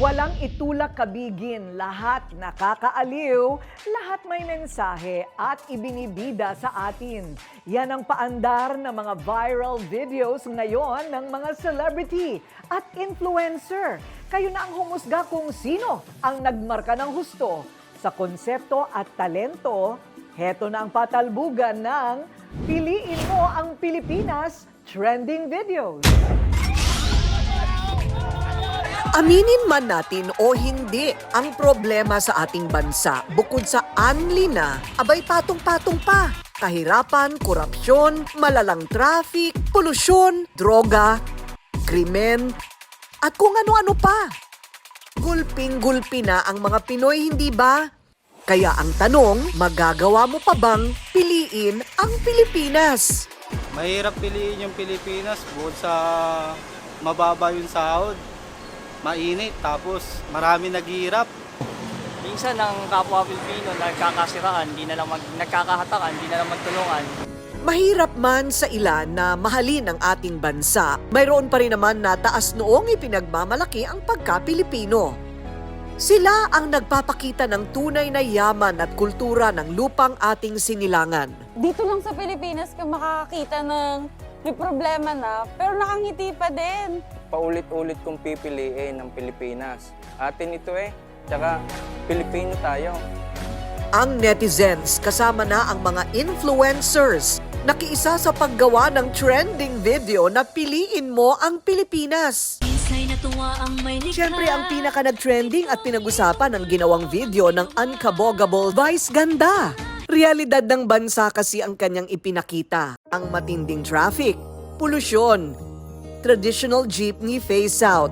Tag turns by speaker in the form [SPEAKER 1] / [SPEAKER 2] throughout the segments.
[SPEAKER 1] Walang itulak kabigin, lahat nakakaaliw, lahat may mensahe at ibinibida sa atin. Yan ang paandar ng mga viral videos ngayon ng mga celebrity at influencer. Kayo na ang humusga kung sino ang nagmarka ng husto. Sa konsepto at talento, heto na ang patalbugan ng Piliin mo ang Pilipinas Trending Videos.
[SPEAKER 2] Aminin man natin o hindi, ang problema sa ating bansa, bukod sa anli na, abay patong-patong pa. Kahirapan, korupsyon, malalang traffic, polusyon, droga, krimen, at kung ano-ano pa. Gulping-gulpi na ang mga Pinoy, hindi ba? Kaya ang tanong, magagawa mo pa bang piliin ang Pilipinas?
[SPEAKER 3] Mahirap piliin yung Pilipinas bukod sa mababa yung sahod, mainit, tapos marami naghihirap.
[SPEAKER 4] Minsan ang kapwa Pilipino nagkakasiraan, di na lang mag, nagkakahatakan, di na lang magtulungan.
[SPEAKER 2] Mahirap man sa ilan na mahalin ang ating bansa, mayroon pa rin naman na taas noong ipinagmamalaki ang pagka-Pilipino. Sila ang nagpapakita ng tunay na yaman at kultura ng lupang ating sinilangan.
[SPEAKER 5] dito lang sa Pilipinas ka makakakita ng may problema na, pero nakangiti pa din.
[SPEAKER 6] paulit-ulit kong pipiliin ng Pilipinas. Atin ito eh. Tsaka, Pilipino tayo.
[SPEAKER 2] Ang netizens kasama na ang mga influencers nakiisa sa paggawa ng trending video na piliin mo ang Pilipinas. Siyempre, ang pinaka nag-trending at pinag-usapan ang ginawang video ng Unkabogable Vice Ganda. Realidad ng bansa kasi ang kanyang ipinakita. Ang matinding traffic, polusyon, traditional jeepney face-out,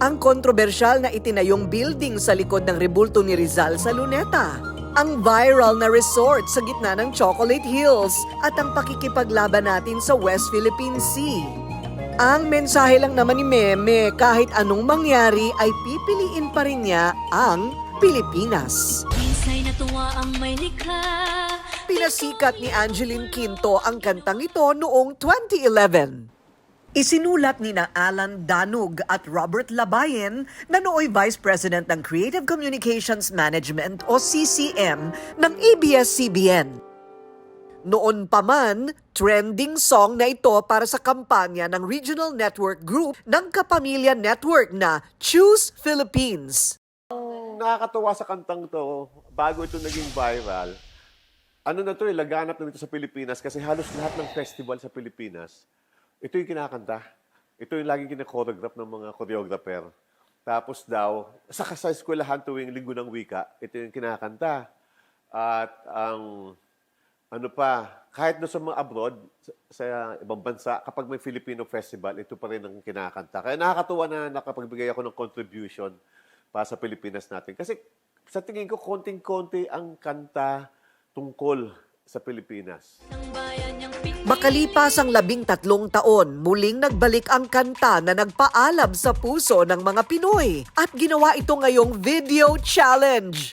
[SPEAKER 2] ang kontrobersyal na itinayong building sa likod ng rebulto ni Rizal sa Luneta, ang viral na resort sa gitna ng Chocolate Hills at ang pakikipaglaban natin sa West Philippine Sea. Ang mensahe lang naman ni Meme, kahit anong mangyari ay pipiliin pa rin niya ang Pilipinas.
[SPEAKER 7] Minsa'y natuwa ang may likha
[SPEAKER 2] Pinasikat ni Angeline Quinto ang kantang ito noong 2011. Isinulat ni na Alan Danug at Robert Labayen na nooy Vice President ng Creative Communications Management o CCM ng ABS-CBN. Noon pa man, trending song na ito para sa kampanya ng Regional Network Group ng Kapamilya Network na Choose Philippines.
[SPEAKER 8] Nakakatuwa sa kantang to, bago ito naging viral, ano na to, eh, laganap na ito sa Pilipinas kasi halos lahat ng festival sa Pilipinas, ito yung kinakanta. Ito yung laging kinakoreograph ng mga choreographer. Tapos daw, sa sa eskwelahan tuwing linggo ng wika, ito yung kinakanta. At ang ano pa, kahit doon sa mga abroad, sa, sa ibang bansa, kapag may Filipino festival, ito pa rin ang kinakanta. Kaya nakakatuwa na nakapagbigay ako ng contribution para sa Pilipinas natin. Kasi sa tingin ko, konting-konti ang kanta tungkol sa Pilipinas.
[SPEAKER 2] Makalipas ang labing tatlong taon, muling nagbalik ang kanta na nagpaalab sa puso ng mga Pinoy at ginawa ito ngayong video challenge.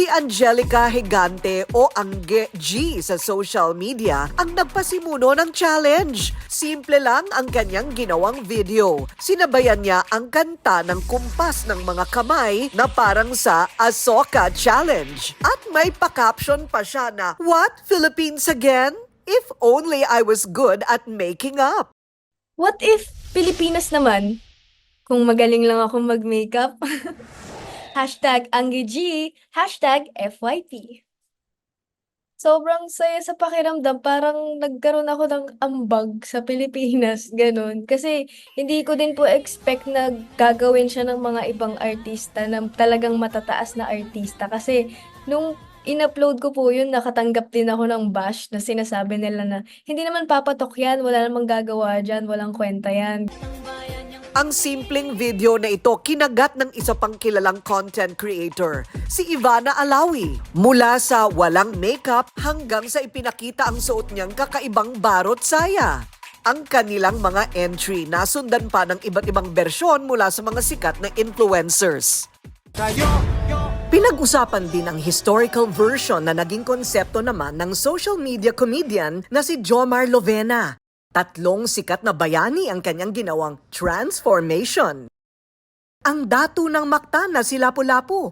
[SPEAKER 2] Si Angelica Higante o Angge G sa social media ang nagpasimuno ng challenge. Simple lang ang kanyang ginawang video. Sinabayan niya ang kanta ng kumpas ng mga kamay na parang sa Asoka Challenge. At may pa-caption pa siya na, What? Philippines again? If only I was good at making up.
[SPEAKER 9] What if Pilipinas naman? Kung magaling lang ako mag-makeup. hashtag Anggi G, hashtag FYP. Sobrang saya sa pakiramdam. Parang nagkaroon ako ng ambag sa Pilipinas. Ganun. Kasi hindi ko din po expect na gagawin siya ng mga ibang artista na talagang matataas na artista. Kasi nung in-upload ko po yun, nakatanggap din ako ng bash na sinasabi nila na hindi naman papatok yan, wala namang gagawa dyan, walang kwenta yan.
[SPEAKER 2] Ang simpleng video na ito kinagat ng isa pang kilalang content creator, si Ivana Alawi. Mula sa walang makeup hanggang sa ipinakita ang suot niyang kakaibang barot saya. Ang kanilang mga entry nasundan pa ng iba't ibang bersyon mula sa mga sikat na influencers. Pinag-usapan din ang historical version na naging konsepto naman ng social media comedian na si Jomar Lovena Tatlong sikat na bayani ang kanyang ginawang transformation. Ang dato ng Mactan na si Lapu-Lapu.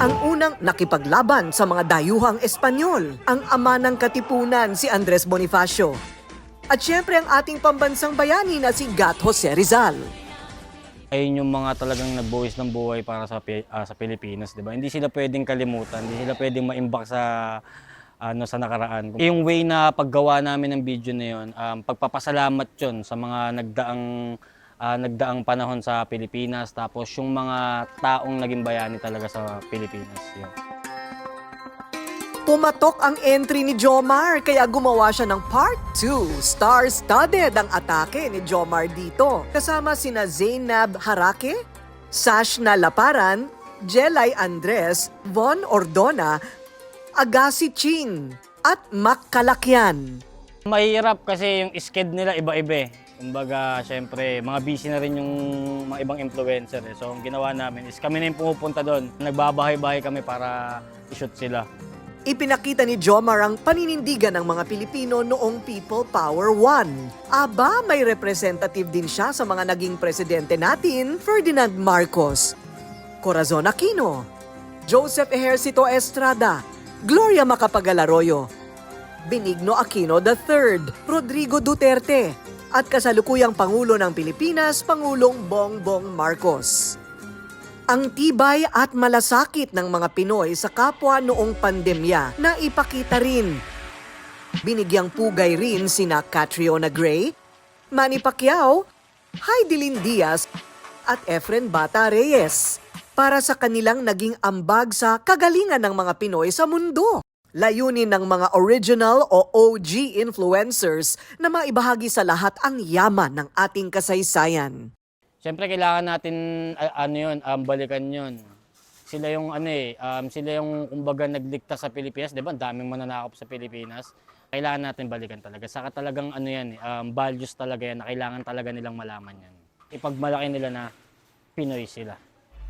[SPEAKER 2] Ang unang nakipaglaban sa mga dayuhang Espanyol, ang ama ng katipunan si Andres Bonifacio. At syempre ang ating pambansang bayani na si Gat Jose Rizal.
[SPEAKER 10] Ayun yung mga talagang nagbuwis ng buhay para sa ah, sa Pilipinas, 'di ba? Hindi sila pwedeng kalimutan, hindi sila pwedeng maimbak sa ano sa nakaraan. Yung way na paggawa namin ng video na 'yon, um, pagpapasalamat 'yon sa mga nagdaang ah, nagdaang panahon sa Pilipinas tapos yung mga taong naging bayani talaga sa Pilipinas. Yun.
[SPEAKER 2] Pumatok ang entry ni Jomar kaya gumawa siya ng part 2. Star-studded ang atake ni Jomar dito. Kasama sina Zainab Harake, Sashna Laparan, Jelay Andres, Von Ordona, Agassi Ching, at Mac Kalakyan.
[SPEAKER 10] Mahirap kasi yung sked nila iba-iba eh. Kumbaga, syempre, mga busy na rin yung mga ibang influencer eh. So, ang ginawa namin is kami na yung pumupunta doon. Nagbabahay-bahay kami para i-shoot sila.
[SPEAKER 2] Ipinakita ni Jomar ang paninindigan ng mga Pilipino noong People Power 1. Aba, may representative din siya sa mga naging presidente natin, Ferdinand Marcos, Corazon Aquino, Joseph Ejercito Estrada, Gloria Macapagal Arroyo, Benigno Aquino III, Rodrigo Duterte, at kasalukuyang Pangulo ng Pilipinas, Pangulong Bongbong Marcos. Ang tibay at malasakit ng mga Pinoy sa kapwa noong pandemya na ipakita rin. Binigyang pugay rin sina Catriona Gray, Manny Pacquiao, Heidelin Diaz at Efren Bata Reyes para sa kanilang naging ambag sa kagalingan ng mga Pinoy sa mundo. Layunin ng mga original o OG influencers na maibahagi sa lahat ang yaman ng ating kasaysayan.
[SPEAKER 10] Siyempre, kailangan natin, a- ano yun, um, balikan yun. Sila yung, ano eh, um, sila yung, kumbaga, nagdikta sa Pilipinas. Di ba? Daming mananakop sa Pilipinas. Kailangan natin balikan talaga. Saka talagang, ano yan, eh, um, values talaga yan na kailangan talaga nilang malaman yan. Ipagmalaki nila na Pinoy sila.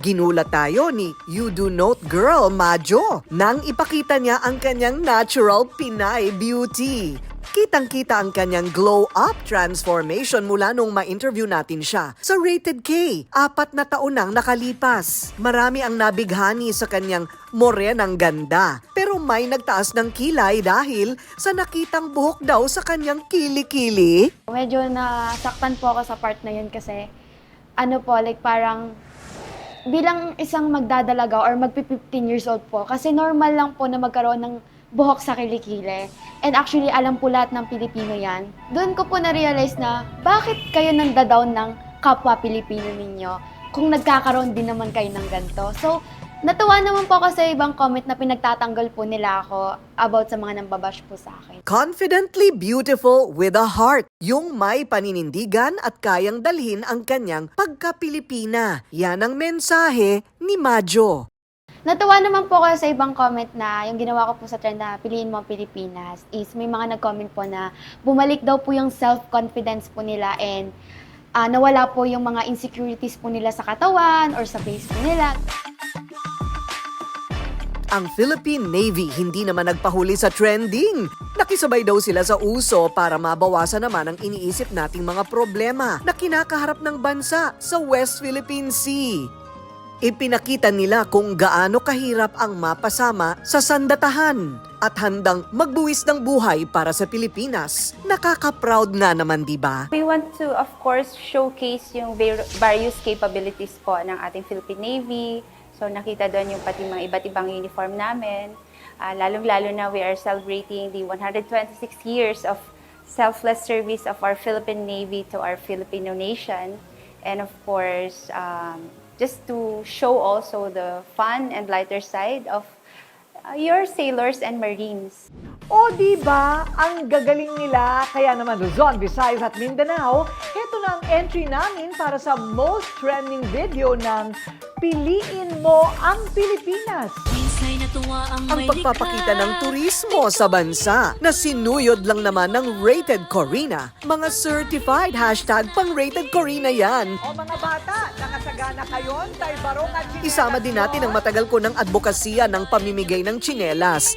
[SPEAKER 2] Pero ginulat tayo ni You Do Note Girl Majo nang ipakita niya ang kanyang natural Pinay beauty. Kitang-kita ang kanyang glow-up transformation mula nung ma-interview natin siya sa Rated K. Apat na taon nang nakalipas. Marami ang nabighani sa kanyang morenang ganda. Pero may nagtaas ng kilay dahil sa nakitang buhok daw sa kanyang kilikili.
[SPEAKER 11] Medyo nasaktan po ako sa part na yun kasi ano po, like parang bilang isang magdadalaga or magpi 15 years old po, kasi normal lang po na magkaroon ng buhok sa kilikili. And actually, alam po lahat ng Pilipino yan. Doon ko po na-realize na bakit kayo nagda-down ng kapwa Pilipino ninyo kung nagkakaroon din naman kayo ng ganito. So, natuwa naman po ako sa ibang comment na pinagtatanggol po nila ako about sa mga nambabash po sa akin.
[SPEAKER 2] Confidently beautiful with a heart. Yung may paninindigan at kayang dalhin ang kanyang pagka-Pilipina. Yan ang mensahe ni Majo.
[SPEAKER 11] Natuwa naman po ako sa ibang comment na yung ginawa ko po sa trend na piliin mo ang Pilipinas is may mga nag-comment po na bumalik daw po yung self-confidence po nila and ah, nawala po yung mga insecurities po nila sa katawan or sa face po nila.
[SPEAKER 2] Ang Philippine Navy hindi naman nagpahuli sa trending. Nakisabay daw sila sa uso para mabawasan naman ang iniisip nating mga problema na kinakaharap ng bansa sa West Philippine Sea. Ipinakita nila kung gaano kahirap ang mapasama sa sandatahan. at handang magbuwis ng buhay para sa Pilipinas. Nakaka-proud nga naman, di ba?
[SPEAKER 12] We want to, of course, showcase yung var- various capabilities po ng ating Philippine Navy. So nakita doon yung pati mga iba't ibang uniform namin. Ah, lalong-lalo na we are celebrating the 126 years of selfless service of our Philippine Navy to our Filipino nation. And of course, um, just to show also the fun and lighter side of uh, your sailors and marines.
[SPEAKER 1] O di ba, ang gagaling nila. Kaya naman Luzon, Visayas at Mindanao, ito na ang entry namin para sa most trending video ng Piliin Mo ang Pilipinas.
[SPEAKER 7] Ang
[SPEAKER 2] pagpapakita ng turismo sa bansa na sinuyod lang naman ng Rated Corina. Mga certified hashtag pang Rated Corina yan.
[SPEAKER 1] O mga bata, nakasagana kayon, tay barong at chinelas
[SPEAKER 2] Isama din natin ang matagal ko ng advokasya ng pamimigay ng tsinelas.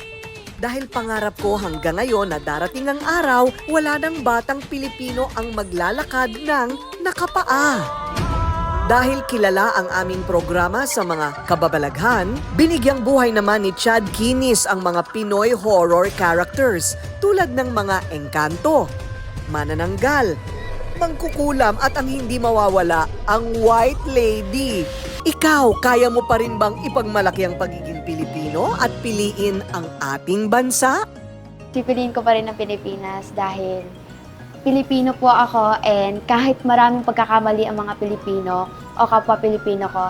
[SPEAKER 2] Dahil pangarap ko hanggang ngayon na darating ang araw, wala ng batang Pilipino ang maglalakad ng nakapaa. Dahil kilala ang aming programa sa mga kababalaghan, binigyang buhay naman ni Chad Kinis ang mga Pinoy horror characters tulad ng mga Engkanto, Manananggal, Mangkukulam at ang hindi mawawala, ang White Lady. Ikaw, kaya mo pa rin bang ipagmalaki ang pagiging Pilipino at piliin ang ating bansa?
[SPEAKER 11] Pipiliin ko pa rin ang Pilipinas dahil Pilipino po ako and kahit maraming pagkakamali ang mga Pilipino o kapwa Pilipino ko,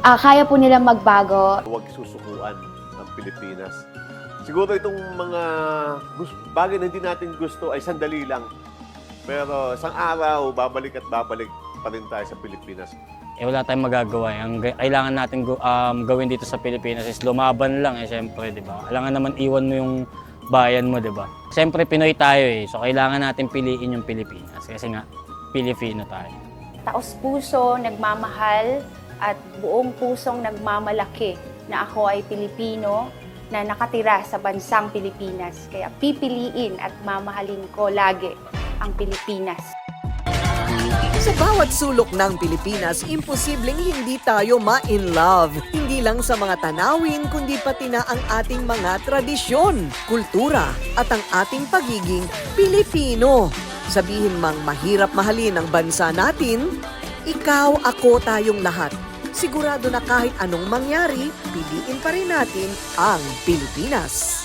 [SPEAKER 11] ah, kaya po nila magbago.
[SPEAKER 8] Huwag susukuan ang Pilipinas. Siguro itong mga bagay na hindi natin gusto ay sandali lang. Pero isang araw, babalik at babalik pa rin tayo sa Pilipinas.
[SPEAKER 10] Eh wala tayong magagawa. eh. Ang ga- kailangan natin um, gawin dito sa Pilipinas is lumaban lang eh, syempre, di ba? Kailangan naman iwan mo yung bayan mo, di ba? Siyempre, Pinoy tayo eh. So, kailangan natin piliin yung Pilipinas. Kasi nga, Pilipino tayo.
[SPEAKER 12] taos puso, nagmamahal at buong pusong nagmamalaki na ako ay Pilipino na nakatira sa bansang Pilipinas. Kaya pipiliin at mamahalin ko lagi ang Pilipinas.
[SPEAKER 2] Sa bawat sulok ng Pilipinas, imposibleng hindi tayo ma-in love. Hindi lang sa mga tanawin, kundi pati na ang ating mga tradisyon, kultura, at ang ating pagiging Pilipino. Sabihin mang mahirap mahalin ang bansa natin, ikaw, ako, tayong lahat. Sigurado na kahit anong mangyari, piliin pa rin natin ang Pilipinas.